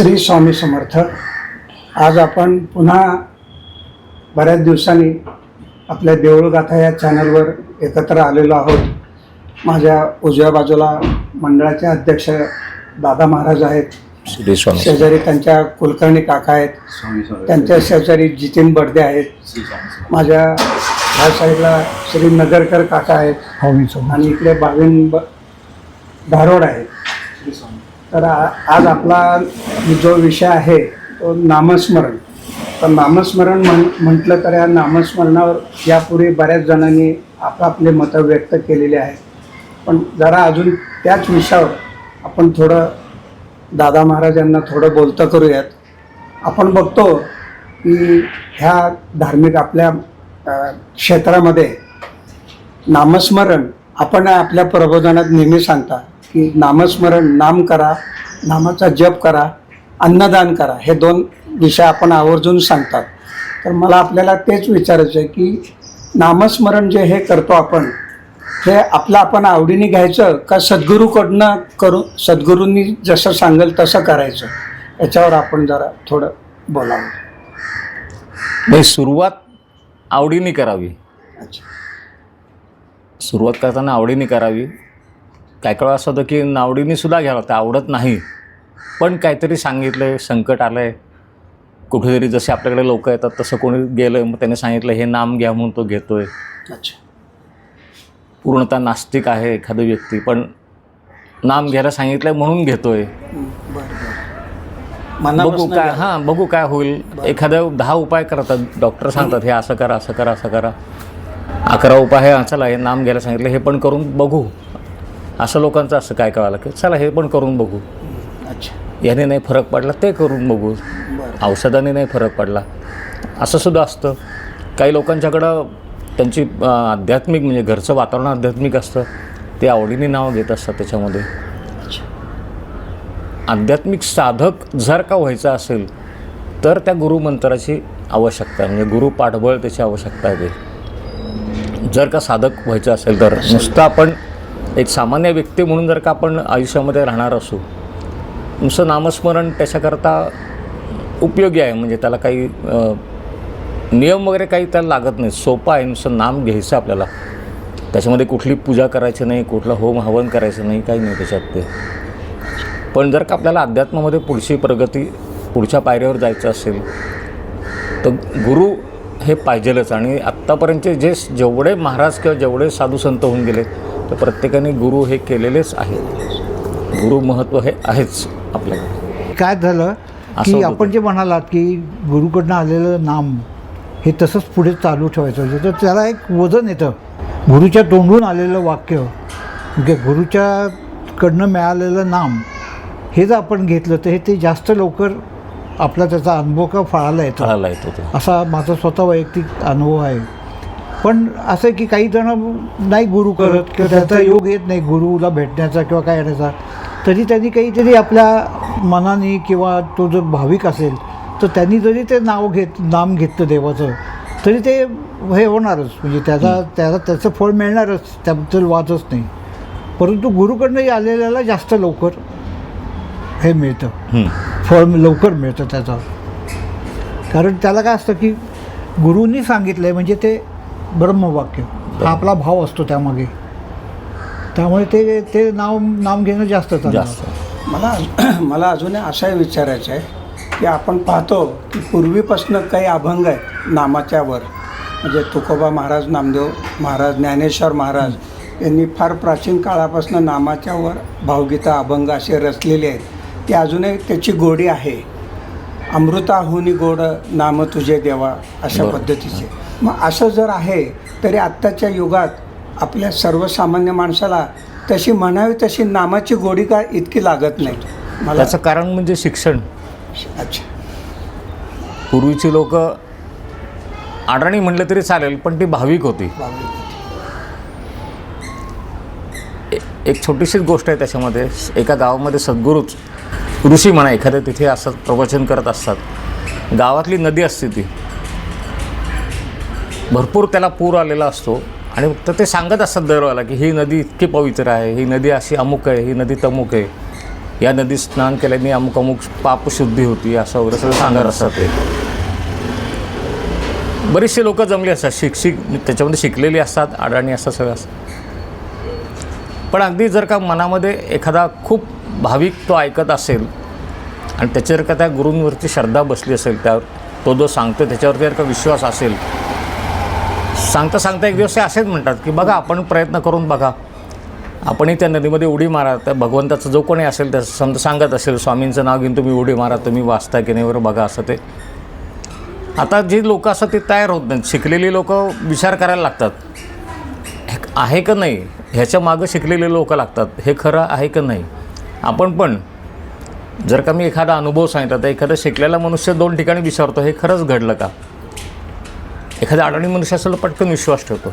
श्री स्वामी समर्थ. आज आपण पुन्हा बऱ्याच दिवसांनी आपल्या देऊळगाथा या चॅनलवर एकत्र आलेलो आहोत. माझ्या उजव्या बाजूला मंडळाचे अध्यक्ष दादा महाराज आहेत. श्री स्वामी शेजारी त्यांच्या कुलकर्णी काका आहेत. त्यांच्या शेजारी जितीन बर्दे आहेत. माझ्या ह्या साईडला श्री नगरकर काका आहेत. आणि इकडे भाविन ब धारोड आहेत. तर आ- आज आपला जो विषय आहे तो नामस्मरण. तर नामस्मरण म्हण म्हटलं तर या नामस्मरणावर यापूर्वी बऱ्याच जणांनी आपापले मतं व्यक्त केलेले आहेत. पण जरा अजून त्याच विषयावर आपण थोडं दादा महाराजांना थोडं बोलतं करूयात. आपण बघतो की ह्या धार्मिक आपल्या क्षेत्रामध्ये नामस्मरण आपण आपल्या प्रबोधनात नेहमी सांगता की नामस्मरण नाम करा नामाचा जप करा अन्नदान करा हे दोन विषय आपण आवर्जून सांगतात. तर मला आपल्याला तेच विचारायचं आहे की नामस्मरण जे हे करतो आपण हे आपलं आपण आवडीने घ्यायचं का सद्गुरूकडनं करू सद्गुरूंनी जसं सांगेल तसं करायचं? याच्यावर आपण जरा थोडं बोलावं. नाही सुरुवात आवडीने करावी. अच्छा. सुरुवात करताना आवडीने करावी. काय काय असं होतं की नावडीने सुद्धा घ्यावं लागतं आवडत नाही. पण काहीतरी सांगितलं आहे संकट आलं आहे कुठेतरी जसे आपल्याकडे लोक येतात तसं कोणी गेलं मग त्याने सांगितलं हे नाम घ्या म्हणून तो घेतोय. अच्छा. पूर्णतः नास्तिक आहे एखादी व्यक्ती पण नाम घ्यायला सांगितलं म्हणून घेतोय. बघू काय हां बघू काय होईल. एखाद्या दहा उपाय करतात डॉक्टर सांगतात हे असं करा असं करा असं करा. अकरा उपाय आहे चला हे नाम घ्यायला सांगितलं हे पण करून बघू. असं लोकांचं असं काय कळालं की चला हे पण करून बघू. अच्छा. याने नाही फरक पडला ते करून बघू. औषधाने नाही फरक पडला. असं सुद्धा असतं. काही लोकांच्याकडं त्यांची आध्यात्मिक म्हणजे घरचं वातावरण आध्यात्मिक असतं. ते आवडीने नाव घेत असतात त्याच्यामध्ये. आध्यात्मिक साधक जर का व्हायचं असेल तर त्या गुरुमंत्राची आवश्यकता आहे. म्हणजे गुरु पाठबळ त्याची आवश्यकता आहे. जर का साधक व्हायचं असेल तर नुसतं आपण एक सामान्य व्यक्ती म्हणून जर का आपण आयुष्यामध्ये राहणार असू नुसतं नामस्मरण त्याच्याकरता उपयोगी आहे. म्हणजे त्याला काही नियम वगैरे काही त्याला लागत नाही सोपं आहे नुसतं नाम घ्यायचं आपल्याला. त्याच्यामध्ये कुठली पूजा करायची नाही कुठलं होम हवन करायचं नाही काही नाही त्याच्यात ते. पण जर का आपल्याला अध्यात्मामध्ये पुढची प्रगती पुढच्या पायऱ्यावर जायचं असेल तर गुरु हे पाहिजेलच. आणि आत्तापर्यंतचे जे जेवढे महाराज किंवा जेवढे साधू संत होऊन गेले तर प्रत्येकाने गुरु हे केलेलेच आहे गुरु महत्त्व हे आहेच आपल्याकडे. काय झालं की आपण. जे म्हणालात की गुरुकडनं आलेलं नाम हे तसंच पुढे चालू ठेवायचं होतं तर त्याला एक वजन येतं. गुरुच्या तोंडून आलेलं वाक्य म्हणजे गुरुच्याकडनं मिळालेलं नाम हे जर आपण घेतलं तर हे ते जास्त लवकर आपला त्याचा अनुभव का फळाला येतो? फळाला येतो असा माझा स्वतः वैयक्तिक अनुभव आहे. पण असं आहे की काही जण नाही गुरु करत किंवा त्याचा योग येत नाही गुरुला भेटण्याचा किंवा काय येण्याचा तरी त्यांनी काहीतरी आपल्या मनाने किंवा तो जर भाविक असेल तर त्यांनी जरी ते नाव घेत नाम घेतलं देवाचं तरी ते हे होणारच. म्हणजे त्याचा त्याला त्याचं फळ मिळणारच त्याबद्दल वादच नाही. परंतु गुरुकडनंही आलेल्याला जास्त लवकर हे मिळतं. फळ लवकर मिळतं त्याचं. कारण त्याला काय असतं की गुरूंनी सांगितलं आहे म्हणजे ते ब्रह्मवाक्य. हा आपला भाव असतो त्यामागे. त्यामुळे ते ते नाव नाम घेणं जास्त जास्त. मला मला अजूनही असंही विचारायचं आहे की आपण पाहतो की पूर्वीपासून काही अभंग आहेत नामाच्या वर. म्हणजे तुकोबा महाराज नामदेव महाराज ज्ञानेश्वर महाराज यांनी फार प्राचीन काळापासून नामाच्या वर भावगीता अभंग असे रचलेले आहेत. की अजूनही त्याची गोडी आहे. अमृताहुनी गोड नाम तुझे देवा अशा. पद्धतीचे. मग असं जर आहे तरी आत्ताच्या युगात आपल्या सर्वसामान्य माणसाला तशी म्हणावी तशी नामाची गोडी का इतकी लागत नाही? मला त्याचं कारण म्हणजे शिक्षण. अच्छा. पूर्वीची लोक आडाणी म्हटलं तरी चालेल पण ती भाविक होती. एक छोटीशीच गोष्ट आहे त्याच्यामध्ये एका गावामध्ये सद्गुरूच ऋषी म्हणा एखाद्या तिथे असं प्रवचन करत असतात. गावातली नदी असते ती. भरपूर त्याला पूर आलेला असतो. आणि तर ते सांगत असतात दरवाला की ही नदी इतकी पवित्र आहे ही नदी अशी अमुक आहे ही नदी तमुक आहे. या नदीत स्नान केल्याने अमुक अमुक पापशुद्धी होती असं वगैरे सगळं सांगत असतात ते. बरेचसे लोक जमले असतात शिक्षिक त्याच्यामध्ये शिकलेली असतात अडाणी असतात सगळं असतात. पण अगदी जर का मनामध्ये एखादा खूप भाविक तो ऐकत असेल आणि त्याच्या जर का त्या गुरूंवरची श्रद्धा बसली असेल त्यावर तो जो सांगतो त्याच्यावरती जर का विश्वास असेल सांगता सांगता एक दिवस ते असेच म्हणतात की बघा आपण प्रयत्न करून बघा. आपणही त्या नदीमध्ये उडी मारा. त्या भगवंताचं जो कोणी असेल त्या समजा सांगत असेल स्वामींचं नाव घेऊन तुम्ही उडी मारा तुम्ही वाचता की नाही बघा असं ते. आता जी लोक असतात ते तयार होत नाहीत. शिकलेली लोक विचार करायला लागतात. हे आहे का नाही? ह्याच्या मागं शिकलेले लोक लागतात. हे खरं आहे का नाही? आपण पण जर का मी एखादा अनुभव सांगितला तर एखादा शिकलेला मनुष्य दोन ठिकाणी विचारतो हे खरंच घडलं का? एखादा अडाणी मनुष्य असेल पटकन विश्वास ठेवतो.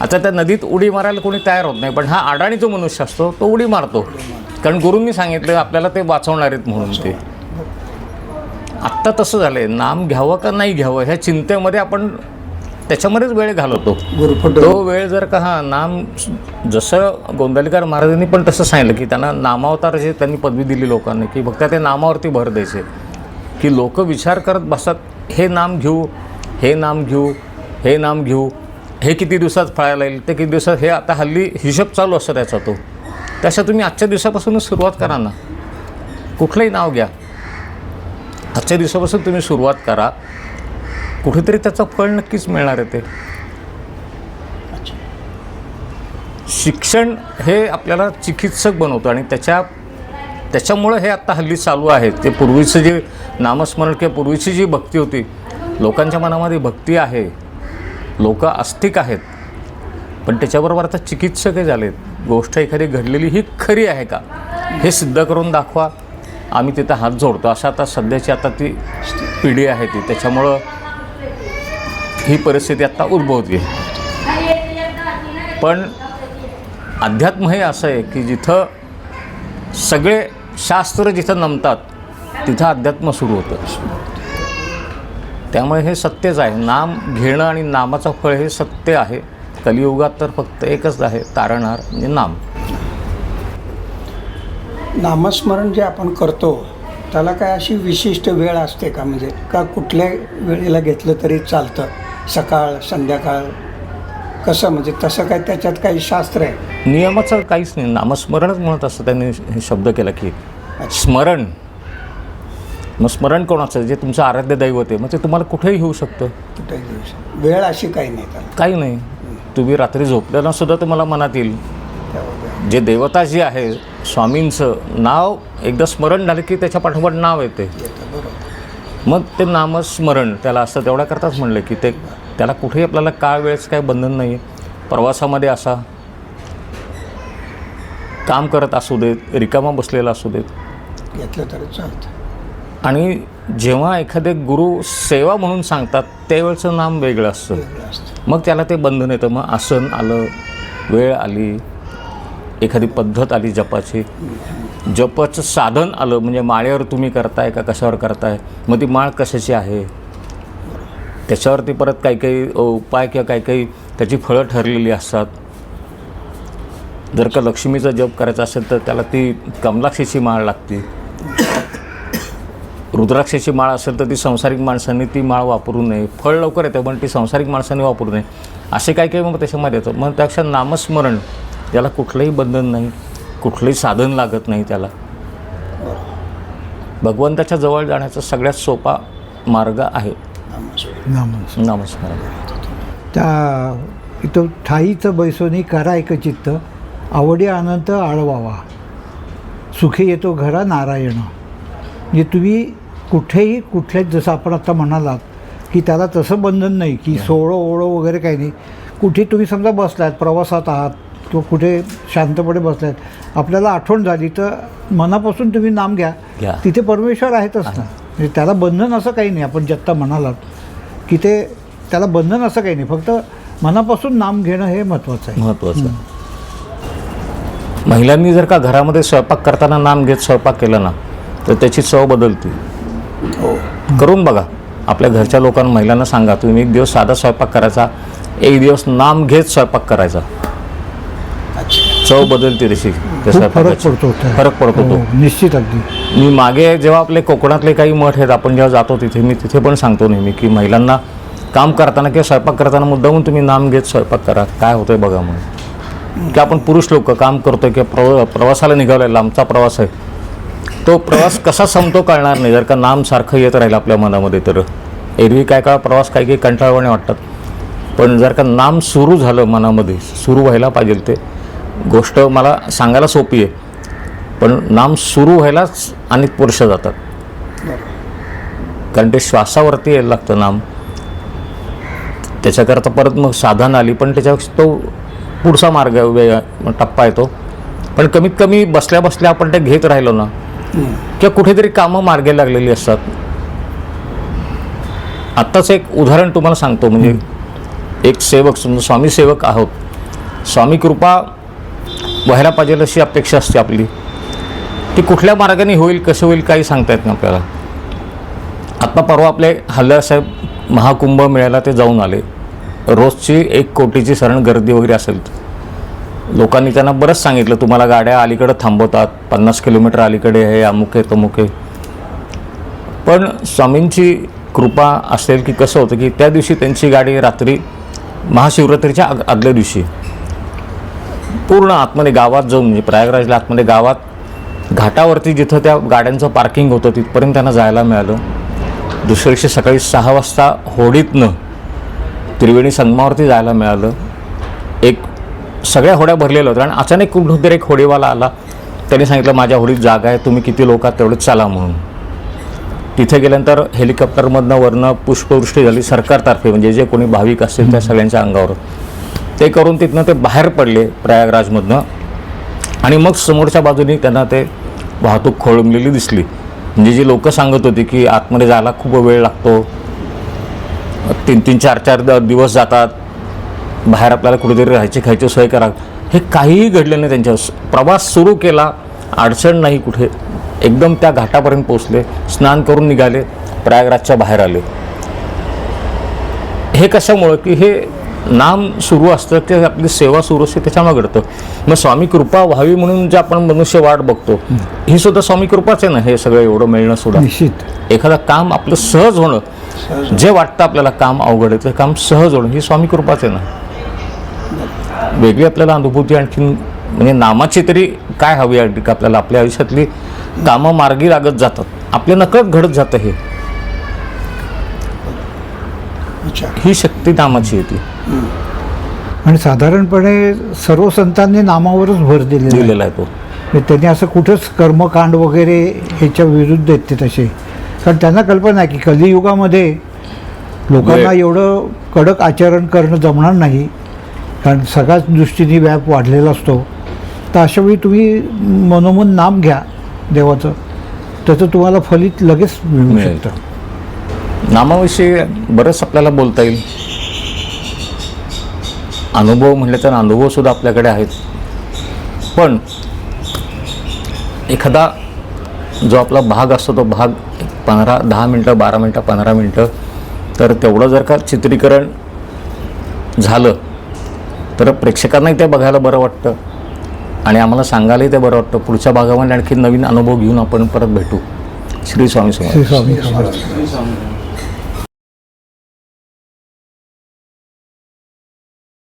आता त्या नदीत उडी मारायला कोणी तयार होत नाही पण हा अडाणी जो मनुष्य असतो तो उडी मारतो. कारण गुरूंनी सांगितलं आपल्याला ते वाचवणार आहेत म्हणून ते. आत्ता तसं झालं आहे नाम घ्यावं का नाही घ्यावं ह्या चिंतेमध्ये आपण त्याच्यामध्येच वेळ घालवतो. तो वेळ जर का हा नाम जसं गोंदलीकर महाराजांनी पण तसं सांगितलं की त्यांना नामावतार जे त्यांनी पदवी दिली लोकांनी की फक्त ते नामावरती भर द्यायचे. की लोक विचार करत बसतात हे नाम घेऊ हे नाम घेऊ हे नाम घेऊ हे किती दिवसात फळायला येईल ते किती दिवसात हे आता हल्ली हिशोब चालू असतो त्याचा तो. त्याच्या तुम्ही आजच्या दिवसापासूनच सुरुवात करा ना. कुठलंही नाव घ्या. आजच्या दिवसापासून तुम्ही सुरुवात करा. कुठेतरी त्याचं फळ नक्कीच मिळणार आहे ते. शिक्षण हे आपल्याला चिकित्सक बनवतं आणि त्याच्या त्याच्यामुळं हे आत्ता हल्ली चालू आहे. ते पूर्वीचं जे नामस्मरण किंवा पूर्वीची जी भक्ती होती लोकांच्या मनामध्ये भक्ती आहे. लोक आस्तिक आहेत. पण त्याच्याबरोबर आता चिकित्सकही झालेत. गोष्ट एखादी घडलेली ही खरी आहे का? हे सिद्ध करून दाखवा. आम्ही तिथं हात जोडतो. अशा आता सध्याची आता ती पिढी आहे ती. त्याच्यामुळं ही परिस्थिती आत्ता उद्भवते. पण अध्यात्म हे असं आहे की जिथं सगळे शास्त्र जिथं नमतात तिथं अध्यात्म सुरू होतं. त्यामुळे हे सत्यच आहे. नाम घेणं आणि नामाचं फळ हे सत्य आहे. कलियुगात तर फक्त एकच आहे तारणहार म्हणजे नाम. नामस्मरण जे आपण करतो त्याला काय अशी विशिष्ट वेळ असते का? म्हणजे का कुठल्या वेळेला घेतलं तरी चालतं? सकाळ संध्याकाळ? कसं? म्हणजे तसं काय त्याच्यात काही शास्त्र आहे? नियमाचं काहीच नाही. नामस्मरणच म्हणत असतं त्यांनी हे शब्द केला की स्मरण. मग स्मरण कोणाचं जे तुमचं आराध्य दैवत आहे मग ते तुम्हाला कुठेही होऊ शकतं. कुठेही वेळ अशी काही नाही त्याला. काही नाही. तुम्ही रात्री झोपल्यानं सुद्धा तुम्हाला मनात येईल. त्यावर जे देवता जी आहे स्वामींचं नाव एकदा स्मरण झालं की त्याच्या पाठोपाठ नाव येते. येतं बरोबर. मग ते नामस्मरण त्याला असं तेवढ्या करताच म्हणलं की ते त्याला कुठेही आपल्याला काळ वेळेचं काही बंधन नाही. आहे प्रवासामध्ये असा. काम करत असू देत रिकामा बसलेला असू देत. घेतलं तरी चालतं. आणि जेव्हा एखादे गुरु सेवा म्हणून सांगतात त्यावेळचं नाम वेगळं असतं. मग त्याला ते बंधन येतं. मग आसन आलं वेळ आली एखादी पद्धत आली जपाची. जपाचं साधन आलं म्हणजे माळेवर तुम्ही करताय का कशावर करताय? मग ती माळ कशाची आहे? त्याच्यावरती परत काही काही उपाय किंवा काही काही त्याची फळं ठरलेली असतात. जर का लक्ष्मीचा जप करायचा असेल तर त्याला ती कमलाक्षीची माळ लागते. रुद्राक्षाची माळ असेल तर ती संसारिक माणसांनी ती माळ वापरू नये. फळ लवकर येतं पण ती संसारिक माणसांनी वापरू नये. असे काही काही मग त्याच्यामध्ये येतं? मग त्यापेक्षा नामस्मरण ज्याला कुठलंही बंधन नाही कुठलंही साधन लागत नाही त्याला. भगवंताच्या जवळ जाण्याचा सगळ्यात सोपा मार्ग आहे. नामस्मरण. त्या इथं ठाईचं बैसोनी करा एक चित्त. आवडी अनंत आळवावा. सुखी येतो घरा नारायण. म्हणजे तुम्ही कुठेही कुठल्याच जसं आपण आता म्हणालात की त्याला तसं बंधन नाही की सोळं ओळं वगैरे काही नाही. कुठे तुम्ही समजा बसलात प्रवासात आहात किंवा कुठे शांतपणे बसलात आपल्याला आठवण झाली तर मनापासून तुम्ही नाम घ्या. तिथे परमेश्वर आहेतच ना. म्हणजे त्याला बंधन असं काही नाही आपण जत्ता म्हणालात की ते त्याला बंधन असं काही नाही. फक्त मनापासून नाम घेणं हे महत्त्वाचं आहे. महत्त्वाचं महिलांनी जर का घरामध्ये स्वयंपाक करताना नाम घेत स्वयंपाक केला ना तर त्याची चव बदलते. हो. करून बघा. आपल्या घरच्या लोकांना महिलांना सांगा तुम्ही एक दिवस साधा स्वयंपाक करायचा एक दिवस नाम घेत स्वयंपाक करायचा. चव बदलते तशी त्या फरक स्वयंपाकाची. पडतो त्या- फरक पडतो तो. हो, निश्चित अगदी. मी मागे जेव्हा आपले कोकणातले काही मठ आहेत आपण जेव्हा जातो तिथे मी तिथे पण सांगतो नेहमी की महिलांना काम करताना किंवा स्वयंपाक करताना मुद्दामून तुम्ही नाम घेत स्वयंपाक करा. काय होतंय बघा म्हणून. की आपण पुरुष लोक काम करतोय किंवा प्रव प्रवासाला निघालोय लांबचा प्रवास आहे. तो प्रवास कसा संपतो कळणार नाही. जर का नाम सारखं येत राहील आपल्या मनामध्ये तर एरवी काय काळ प्रवास काही काही कंटाळवाणे वाटतात. पण जर का नाम सुरू झालं मनामध्ये सुरू व्हायला पाहिजे ते गोष्ट मला सांगायला सोपी आहे. पण नाम सुरू व्हायलाच अनेक वर्ष जातात. कारण ते श्वासावरती यायला लागतं नाम. त्याच्याकरता परत मग साधन आली पण त्याच्या तो पुढचा मार्ग टप्पा येतो. पण कमीत कमी बसल्या बसल्या आपण ते घेत राहिलो ना किंवा कुठेतरी कामं मार्गे लागलेली असतात. आत्ताच एक उदाहरण तुम्हाला सांगतो. म्हणजे एक सेवक समजा स्वामी सेवक आहोत. स्वामी कृपा व्हायला पाहिजे अशी अपेक्षा असते आपली. ती कुठल्या मार्गाने होईल कसं होईल काही सांगता येत नाही आपल्याला. आत्ता परवा आपले हल्लासाहेब महाकुंभ मेळ्याला ते जाऊन आले. रोजची एक कोटीची सरण गर्दी वगैरे असेल लोकांनी त्यांना बरंच सांगितलं. तुम्हाला गाड्या अलीकडं थांबवतात. पन्नास किलोमीटर अलीकडे हे अमुक आहे तमुक आहे. पण स्वामींची कृपा असेल की कसं होतं की त्या दिवशी त्यांची गाडी रात्री महाशिवरात्रीच्या आग आदल्या दिवशी पूर्ण आतमध्ये गावात जाऊन म्हणजे प्रयागराजला आतमध्ये गावात घाटावरती जिथं त्या गाड्यांचं पार्किंग होतं तिथपर्यंत त्यांना जायला मिळालं. दुसऱ्या दिवशी सकाळी सहा वाजता होडीतनं त्रिवेणी संगमावरती जायला मिळालं. एक सगळ्या होड्या भरलेल्या होत्या. आणि अचानक कुठून तरी एक होडीवाला आला. त्याने सांगितलं माझ्या होडीत जागा आहे. तुम्ही किती लोक आहात तेवढं चाला म्हणून. तिथे गेल्यानंतर हेलिकॉप्टरमधनं वरनं पुष्पवृष्टी झाली सरकारतर्फे. म्हणजे जे कोणी भाविक असतील त्या सगळ्यांच्या अंगावर. ते करून तिथनं ते बाहेर पडले प्रयागराजमधनं. आणि मग समोरच्या बाजूनी त्यांना ते वाहतूक खोळंबलेली दिसली. म्हणजे जी लोकं सांगत होती की आतमध्ये जायला खूप वेळ लागतो. तीन तीन चार चार दिवस जातात. बाहेर आपल्याला कुठेतरी राहायची खायची सोय करा. हे काहीही घडलं नाही त्यांच्या प्रवास सुरू केला अडचण नाही कुठे. एकदम त्या घाटापर्यंत पोचले स्नान करून निघाले प्रयागराजच्या बाहेर आले. हे कशामुळं? की हे नाम सुरू असतं ते आपली सेवा सुरू असते त्याच्यामुळे घडतं. मग स्वामी कृपा व्हावी म्हणून जे आपण मनुष्य वाट बघतो ही सुद्धा स्वामी कृपाच आहे ना हे सगळं एवढं मिळणं सुद्धा. निश्चित. एखादं काम आपलं सहज होणं. जे वाटतं आपल्याला काम अवघड आहे ते काम सहज होणं ही स्वामी कृपाच आहे ना. वेगळी आपल्याला अनुभूती आणखीन म्हणजे नामाची तरी काय हवी आहे का आपल्याला? आपल्या आयुष्यातली कामं मार्गी लागत जातात. आपल्या नकळत घडत जातं हे. अच्छा. ही शक्ती नामाची आहे ती. आणि साधारणपणे सर्व संतांनी नामावरच भर दिलेला आहे. दिलेला आहे तो. म्हणजे त्यांनी असं कुठंच कर्मकांड वगैरे ह्याच्या विरुद्ध आहेत ते तसे. कारण त्यांना कल्पना आहे की कलियुगामध्ये लोकांना. एवढं कडक आचरण करणं जमणार नाही. कारण सगळ्याच दृष्टीने व्याप वाढलेला असतो. तर अशावेळी तुम्ही मनोमन नाम घ्या देवाचं. त्याचं तुम्हाला फलित लगेच मिळू मिळेल. शकतं. नामाविषयी बरंच आपल्याला बोलता येईल. अनुभव म्हटले तर अनुभवसुद्धा आपल्याकडे आहेत. पण एखादा जो आपला भाग असतो तो भाग पंधरा दहा मिनटं बारा मिनटं पंधरा मिनटं तर तेवढं जर का चित्रीकरण झालं तर प्रेक्षकांनाही ते बघायला बरं वाटतं. आणि आम्हाला सांगायलाही ते बरं वाटतं. पुढच्या भागामध्ये आणखी नवीन अनुभव घेऊन आपण परत भेटू. श्री स्वामी समर्थ. श्री स्वामी